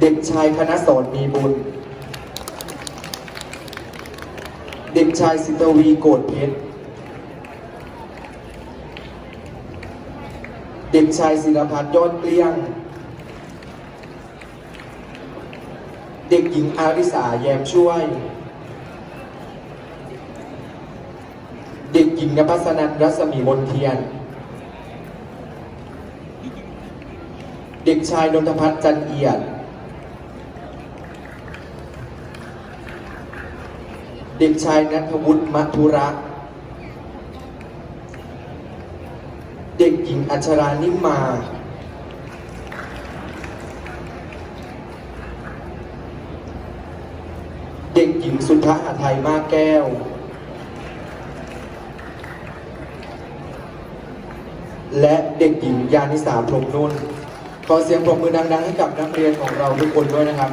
เด็กชายคณะสอนมีบุญ เด็กชายสิทวีโกดเพชร เด็กชายศิรพัฒน์ยอดเกลี้ยง เด็กหญิงอาริสาแยมช่วย เด็กหญิงนภัสนันรัศมีมนเทียนเด็กชายนนทพัฒน์จันเอียด เด็กชายนัทวุฒิมัทุระ เด็กหญิงอัชรานิมมา เด็กหญิงสุทธหทัยมากแก้ว และเด็กหญิงยานิสาพรมนุ่น ขอเสียงปรบมือดังๆให้กับนักเรียนของเราทุกคนด้วยนะครับ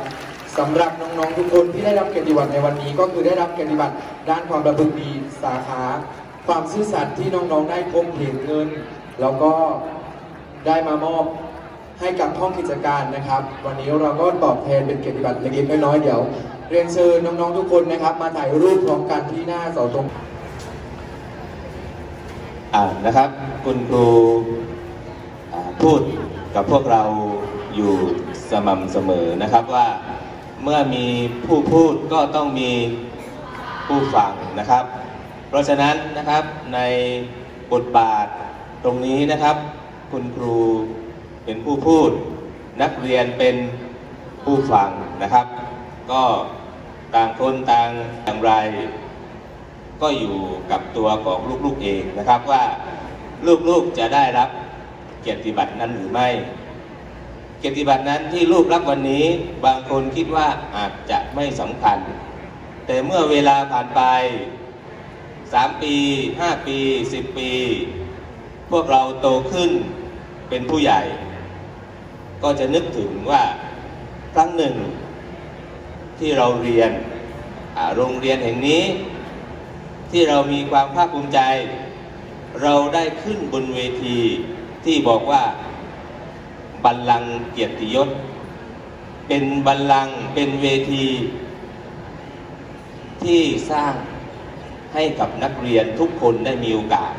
สำหรับน้องๆทุกคนที่ได้รับเกียรติบัตรในวันนี้ ก็คือได้รับเกียรติบัตรด้านความประพฤติดีสาขา ความซื่อสัตย์ที่น้องๆได้พบเห็นเงิน แล้วก็ได้มามอบให้กับห้องกิจการนะครับ วันนี้เราก็ตอบแทนเป็นเกียรติบัตรเล็กๆน้อยๆเดี๋ยว เรียนเชิญน้องๆทุกคนนะครับ มาถ่ายรูปพร้อมกันที่หน้าเสาธงอ่านะครับ คุณครูพูดกับพวกเราอยู่สม่ำเสมอนะครับว่า เมื่อมีผู้พูดก็ต้องมีผู้ฟังนะครับ เพราะฉะนั้นนะครับในบทบาทตรงนี้นะครับ คุณครูเป็นผู้พูด นักเรียนเป็นผู้ฟังนะครับ ก็ต่างคนต่างอย่างไร ก็อยู่กับตัวของลูกๆเองนะครับว่าลูกๆจะได้รับเกียรติบัตรนั้นหรือไม่ เกียรติบัตรนั้นที่ลูกรับวันนี้บางคนคิดว่าอาจจะไม่สำคัญ แต่เมื่อเวลาผ่านไป 3 ปี 5 ปี 10 ปี พวกเราโตขึ้นเป็นผู้ใหญ่ ก็จะนึกถึงว่าครั้งหนึ่งที่เราเรียนโรงเรียนแห่งนี้ ที่เรามีความภาคภูมิใจ เราได้ขึ้นบนเวทีที่บอกว่า บัลลังก์เกียรติยศ เป็นบัลลังก์เป็นเวที ที่สร้างให้กับนักเรียนทุกคนได้มีโอกาส